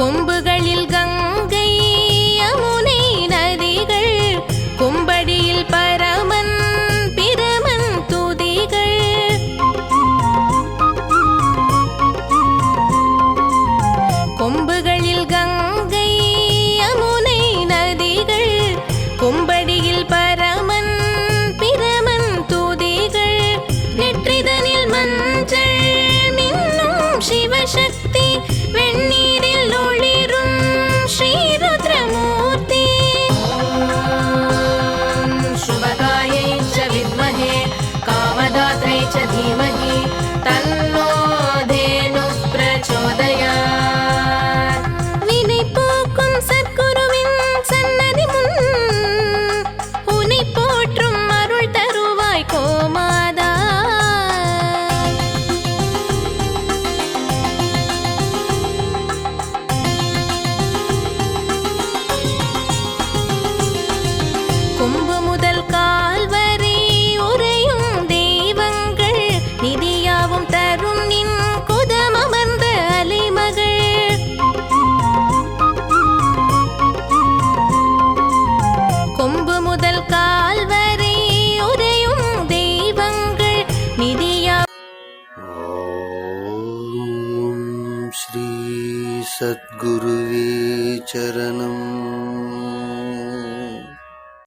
கொம்புகளில் Ganga श्रीसद्गुरुवे चरणम्